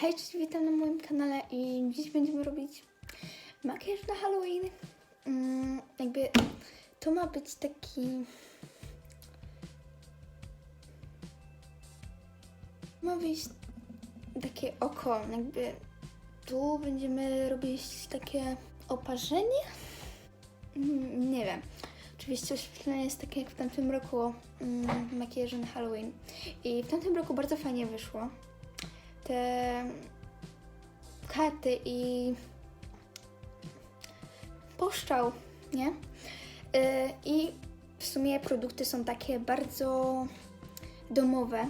Hej, cześć, witam na moim kanale i dziś będziemy robić makijaż na Halloween. Mm, jakby to ma być taki... Ma być takie oko, jakby tu będziemy robić takie oparzenie? Mm, nie wiem. Oczywiście oświetlenie jest takie jak w tamtym roku mm, makijaże na Halloween. I w tamtym roku bardzo fajnie wyszło te karty i poszczał, nie? Yy, I w sumie produkty są takie bardzo domowe.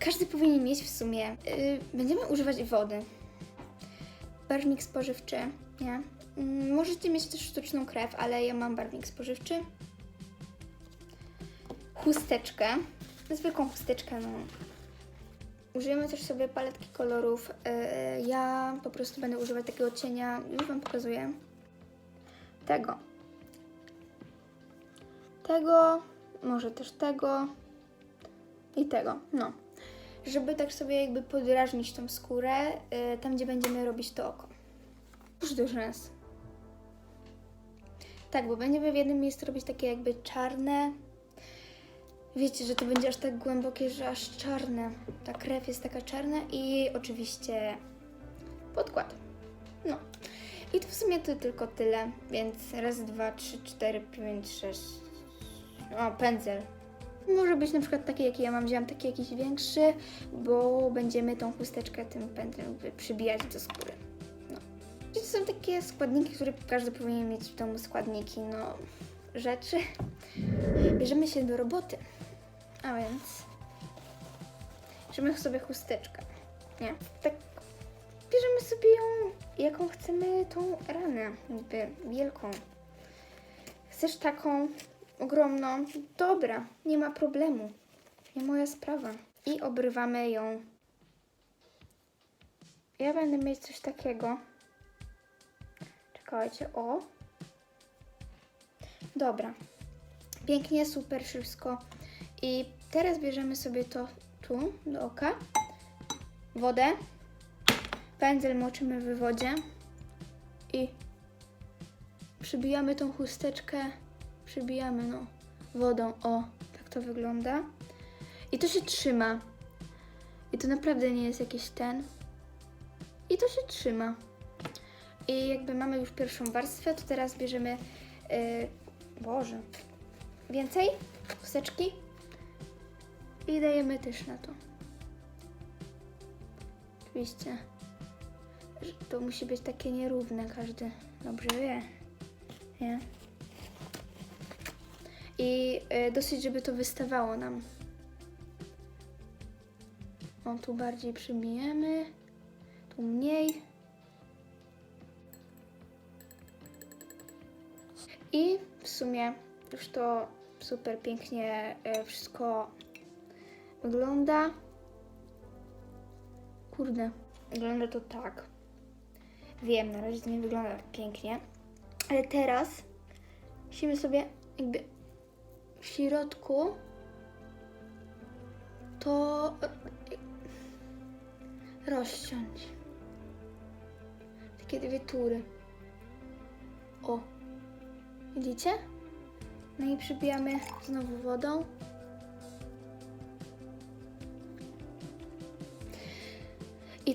Każdy powinien mieć w sumie. Yy, Będziemy używać wody. Barwnik spożywczy, nie? Mm, Możecie mieć też sztuczną krew, ale ja mam barwnik spożywczy. Chusteczkę. Zwykłą chusteczkę, no Użyjemy też sobie paletki kolorów. Yy, Ja po prostu będę używać takiego cienia, już Wam pokazuję. Tego. Tego, może też tego i tego, no. Żeby tak sobie jakby podrażnić tą skórę, yy, tam gdzie będziemy robić to oko. Już do rzęs. Tak, bo będziemy w jednym miejscu robić takie jakby czarne, Wiecie, że to będzie aż tak głębokie, że aż czarne. Ta krew jest taka czarna i oczywiście podkład. No. I to w sumie to tylko tyle, więc raz, dwa, trzy, cztery, pięć, sześć. O, pędzel. Może być na przykład taki, jaki ja mam, wziąłem taki jakiś większy, bo będziemy tą chusteczkę tym pędzlem przybijać do skóry. No. I to są takie składniki, które każdy powinien mieć w domu, składniki, no, rzeczy. Bierzemy się do roboty. A więc bierzemy sobie chusteczkę. Nie? Tak bierzemy sobie ją, jaką chcemy tą ranę, jakby wielką. Chcesz taką ogromną? Dobra, nie ma problemu. Nie moja sprawa. I obrywamy ją. Ja będę mieć coś takiego. Czekajcie, o. Dobra. Pięknie, super, wszystko. I teraz bierzemy sobie to tu do oka, wodę, pędzel moczymy w wodzie i przybijamy tą chusteczkę, przybijamy no wodą, o, tak to wygląda. I to się trzyma. I to naprawdę nie jest jakiś ten. I to się trzyma. I jakby mamy już pierwszą warstwę, to teraz bierzemy, yy, Boże, więcej chusteczki i dajemy też na to. Oczywiście, to musi być takie nierówne, każdy dobrze wie. Nie? I y, dosyć, żeby to wystawało nam. O, tu bardziej przybijemy, tu mniej. I w sumie już to super pięknie y, wszystko wygląda. Kurde, wygląda to tak. Wiem, na razie to nie wygląda pięknie. Ale teraz musimy sobie jakby w środku to rozciąć. Takie dwie tury. O, widzicie? No i przybijamy znowu wodą.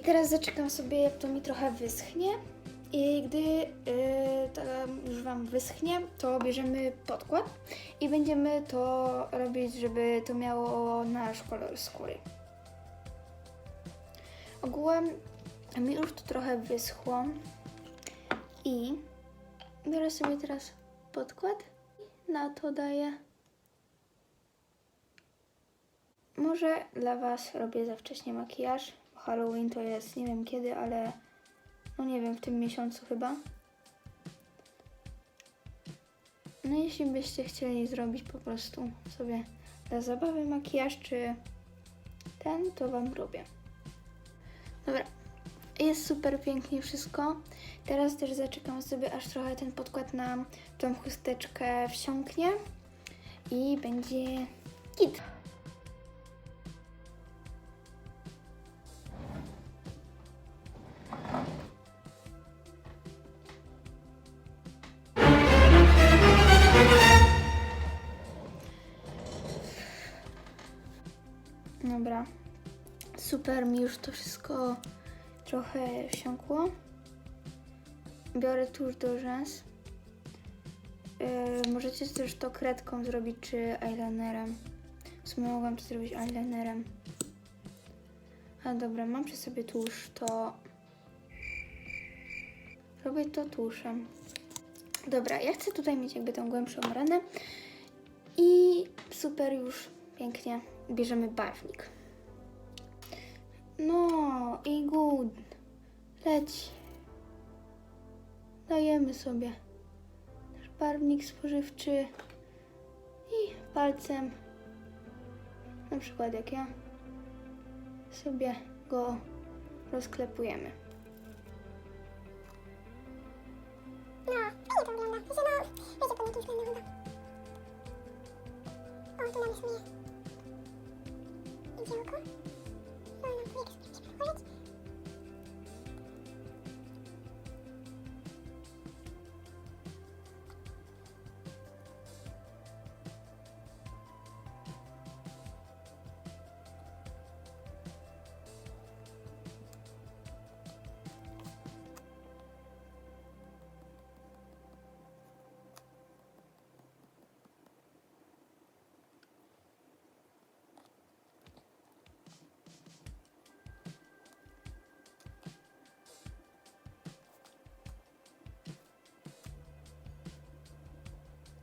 Teraz zaczekam sobie, jak to mi trochę wyschnie. I gdy yy, to już Wam wyschnie, to bierzemy podkład i będziemy to robić, żeby to miało nasz kolor skóry. Ogółem mi już to trochę wyschło i biorę sobie teraz podkład i na to daję. Może dla Was robię za wcześnie makijaż. Halloween to jest nie wiem kiedy, ale no nie wiem, w tym miesiącu chyba. No jeśli byście chcieli zrobić po prostu sobie dla zabawy makijaż czy ten, to Wam robię. Dobra, jest super pięknie wszystko. Teraz też zaczekam sobie, aż trochę ten podkład na tą chusteczkę wsiąknie i będzie git. Super, mi już to wszystko trochę wsiąkło. Biorę tuż do rzęs. Yy, możecie też to kredką zrobić, czy eyelinerem. W sumie mogłam to zrobić eyelinerem. A dobra, mam przy sobie tusz, to robię to tuszem. Dobra, ja chcę tutaj mieć jakby tą głębszą ranę i super już pięknie bierzemy barwnik. No i good. Leć. Dajemy sobie nasz barwnik spożywczy i palcem, na przykład jak ja, sobie go rozklepujemy. No, to wygląda. W sensie, no, wiecie, po jakimś względem chyba. O, tu jak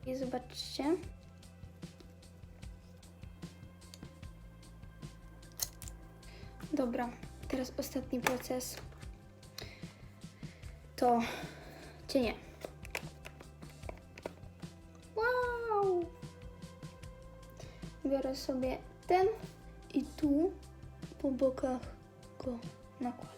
I zobaczcie. Dobra, teraz ostatni proces. To cienie. Wow! Biorę sobie ten i tu po bokach go nakładam.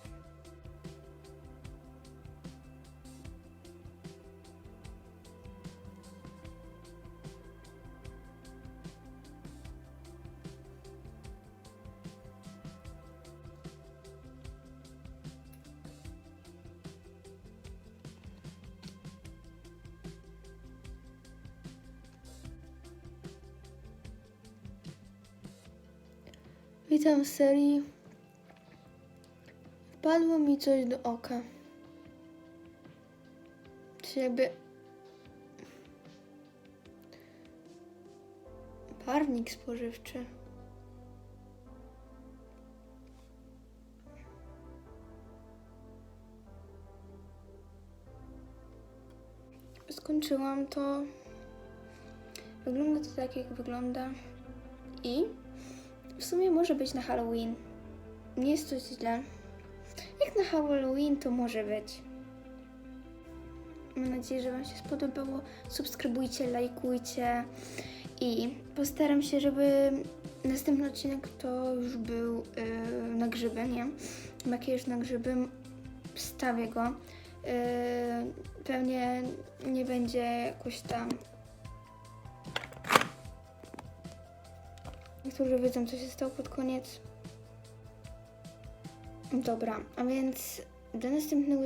Witam w serii. Wpadło mi coś do oka. Czy jakby. Barwnik spożywczy. Skończyłam to. Wygląda to tak, jak wygląda. I w sumie może być na Halloween. Nie jest to źle. Jak na Halloween to może być. Mam nadzieję, że Wam się spodobało. Subskrybujcie, lajkujcie i postaram się, żeby następny odcinek to już był yy, na grzyby, nie? Makijaż na grzyby. Wstawię go. Yy, pewnie nie będzie jakoś tam Niektórzy wiedzą, co się stało pod koniec. Dobra, a więc do następnego